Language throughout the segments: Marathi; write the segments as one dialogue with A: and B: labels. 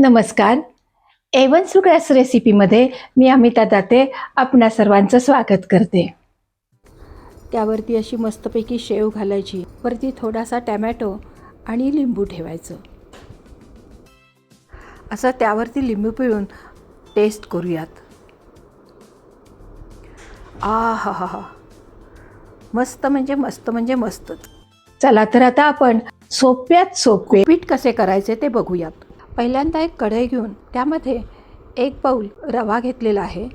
A: नमस्कार. एवन सुग्रास रेसिपीमध्ये मी अमिता दाते आपणा सर्वांचं स्वागत करते. त्यावरती अशी मस्तपैकी शेव घालायची वरती थोडासा टॅमॅटो आणि लिंबू ठेवायचं. असं त्यावरती लिंबू पिळून टेस्ट करूयात. आ हा हा हा मस्त म्हणजे मस्त म्हणजे मस्तच. चला तर आता आपण सोप्यात सोपे पीठ कसे करायचे ते बघूयात. पहिल्यांदा एक कढई घेऊन त्यामध्ये एक पाऊल रवा घेतलेला आहे.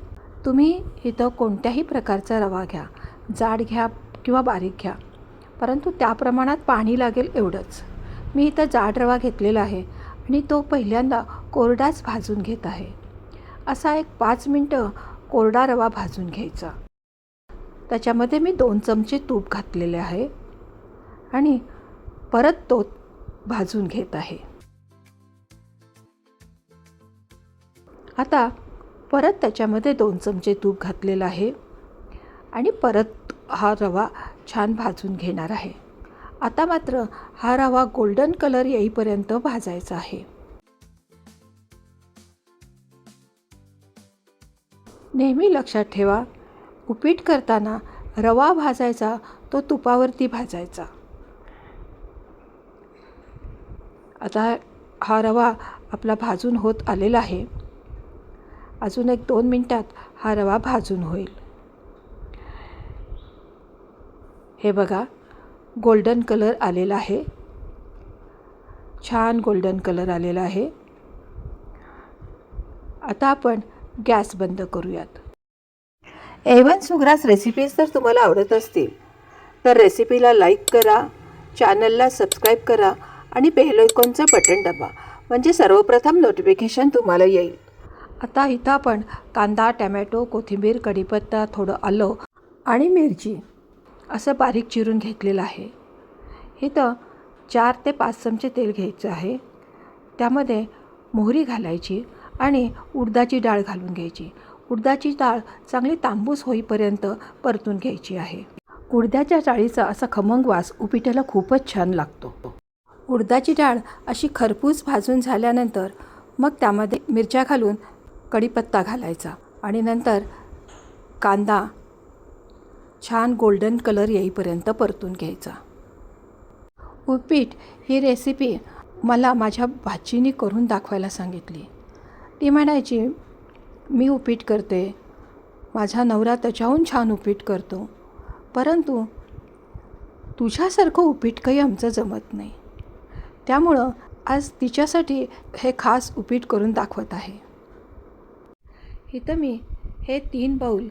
A: तुम्ही इथं कोणत्याही प्रकारचा रवा घ्या जाड घ्या किंवा बारीक घ्या परंतु त्या प्रमाणात पाणी लागेल एवढंच. मी इथं जाड रवा घेतलेला आहे आणि तो पहिल्यांदा कोरडाच भाजून घेत आहे. असा एक पाच मिनटं कोरडा रवा भाजून घ्यायचा. त्याच्यामध्ये मी दोन चमचे तूप घातलेले आहे आणि परत तो भाजून घेत आहे. आता परत त्याच्यामध्ये दोन चमचे तूप घातलेलं आहे. आणि परत हा रवा छान भाजून घेणार आहे. आता मात्र हा रवा गोल्डन कलर येईपर्यंत भाजायचा आहे. नेहमी लक्षात ठेवा उपीट करताना रवा भाजायचा तो तुपावरती भाजायचा. आता हा रवा आपला भाजून होत आलेला आहे. अजून एक दोन मिनटात हा रवा भाजून होईल. हे बघा गोल्डन कलर आलेला आहे. छान गोल्डन कलर आलेला आहे. आता आपण गॅस बंद करूयात. एव्हन सुग्रास रेसिपीज जर तुम्हाला आवडत असतील तर रेसिपीला लाईक करा चॅनलला सबस्क्राईब करा आणि बेल आयकॉनचं बटन दाबा. म्हणजे सर्वप्रथम नोटिफिकेशन तुम्हाला येईल. आता इथं आपण कांदा टॅमॅटो कोथिंबीर कढीपत्ता थोडं आलं आणि मिरची असं बारीक चिरून घेतलेलं आहे. इथं चार ते पाच चमचे तेल घ्यायचं आहे. त्यामध्ये मोहरी घालायची आणि उडदाची डाळ घालून घ्यायची. उडदाची डाळ चांगली तांबूस होईपर्यंत परतून घ्यायची आहे. उडद्याच्या डाळीचा असा खमंग वास उपिट्याला खूपच छान लागतो. उडदाची डाळ अशी खरपूस भाजून झाल्यानंतर मग त्यामध्ये मिरच्या घालून कढीपत्ता घालायचा आणि नंतर कांदा छान गोल्डन कलर येईपर्यंत परतून घ्यायचा. उपीट ही रेसिपी मला माझ्या भाचीने करून दाखवायला सांगितली. ती म्हणायची मी उपीट करते. माझा नवरा त्याच्याहून छान उपीट करतो. परंतु तुझ्यासारखं उपीट काही आमचं जमत नाही. त्यामुळं आज तिच्यासाठी हे खास उपीट करून दाखवत आहे. इथं मी हे तीन बाऊल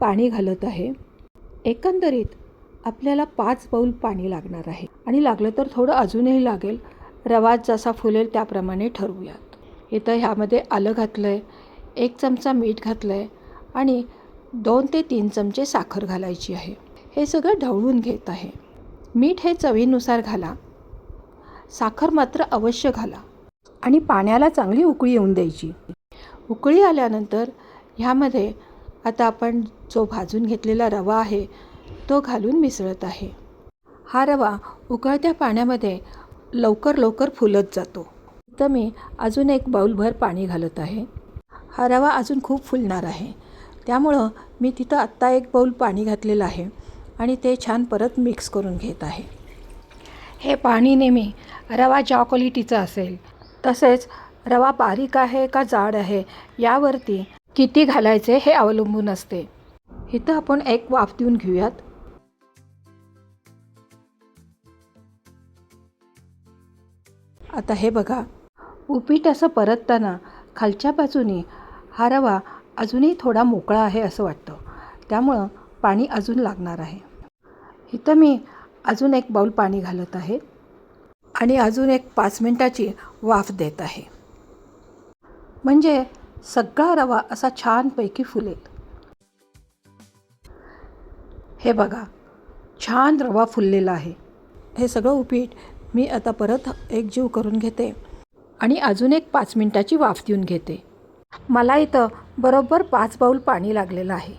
A: पाणी घालत आहे. एकंदरीत आपल्याला पाच बाऊल पाणी लागणार आहे. आणि लागलं तर थोडं अजूनही लागेल. रवा जसा फुलेल त्याप्रमाणे ठरवूयात. इथं ह्यामध्ये आलं घातलं आहे एक चमचा मीठ घातलं आहे आणि दोन ते तीन चमचे साखर घालायची आहे. हे सगळं ढवळून घेत आहे. मीठ हे चवीनुसार घाला. साखर मात्र अवश्य घाला. आणि पाण्याला चांगली उकळी येऊन द्यायची. उकळी आल्यानंतर ह्यामध्ये आता आपण जो भाजून घेतलेला रवा आहे तो घालून मिसळत आहे. हा रवा उकळत्या पाण्यामध्ये लवकर लवकर फुलत जातो. तर मी अजून एक बाऊलभर पाणी घालत आहे. हा रवा अजून खूप फुलणार आहे. त्यामुळं मी तिथं आत्ता एक बाऊल पाणी घातलेलं आहे आणि ते छान परत मिक्स करून घेत आहे. हे पाणी नेहमी रवा ज्या क्वालिटीचा असेल तसेच रवा बारीक आहे का जाड आहे यावरती किती घालायचे हे अवलंबून असते. इथं आपण एक वाफ देऊन घेऊयात. आता हे बघा. उपीट असं परतताना खालच्या बाजूने हा रवा अजूनही थोडा मोकळा आहे असं वाटतं. त्यामुळं पाणी अजून लागणार आहे. इथं मी अजून एक बाऊल पाणी घालत आहे आणि अजून एक पाच मिनटाची वाफ देत आहे. म्हणजे सगळा रवा असा छानपैकी फुलेल. हे बघा छान रवा फुललेला आहे. हे सगळं उपीट मी आता परत एक जीव करून घेते आणि अजून एक पाच मिनटाची वाफ देऊन घेते. मला इथं बरोबर पाच बाऊल पाणी लागलेलं आहे.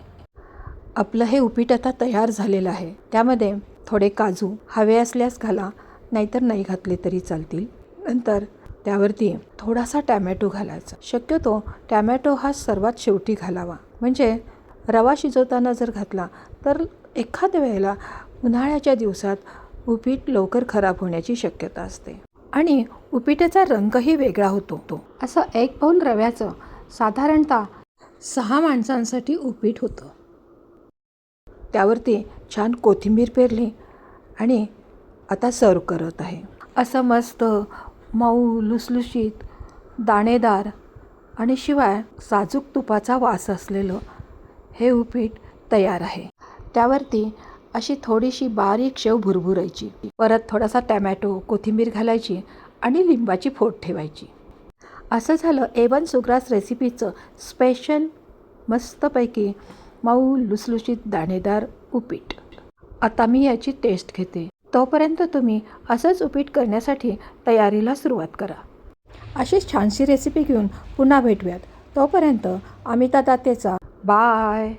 A: आपलं हे उपीट आता तयार झालेलं आहे. त्यामध्ये थोडे काजू हवे असल्यास घाला नाहीतर नाही घातले तरी चालतील. नंतर त्यावरती थोडासा टॅमॅटो घालायचा. शक्यतो टॅमॅटो हा सर्वात शेवटी घालावा. म्हणजे रवा शिजवताना जर घातला तर एखाद्या वेळेला उन्हाळ्याच्या दिवसात उपीट लवकर खराब होण्याची शक्यता असते. आणि उपीटाचा रंगही वेगळा होतो. तो असं एक पाऊल रव्याचं साधारणतः सहा माणसांसाठी उपीट होतं. त्यावरती छान कोथिंबीर पेरली आणि आता सर्व करत आहे. असं मस्त मऊ लुसलुशीत दाणेदार आणि शिवाय साजूक तुपाचा वास असलेलं हे उपीट तयार आहे. त्यावरती अशी थोडीशी बारीक शेव भुरभुरायची. परत थोडासा टॅमॅटो कोथिंबीर घालायची आणि लिंबाची फोड ठेवायची. असं झालं एवन सुग्रास रेसिपीचं स्पेशल मस्तपैकी मऊ लुसलुशीत दाणेदार उपीट. आता मी याची टेस्ट घेते. तोपर्यंत तुम्ही असंच उपीट करण्यासाठी तयारीला सुरुवात करा. अशीच छानशी रेसिपी घेऊन पुन्हा भेटूयात. तोपर्यंत अमिता दातेचा बाय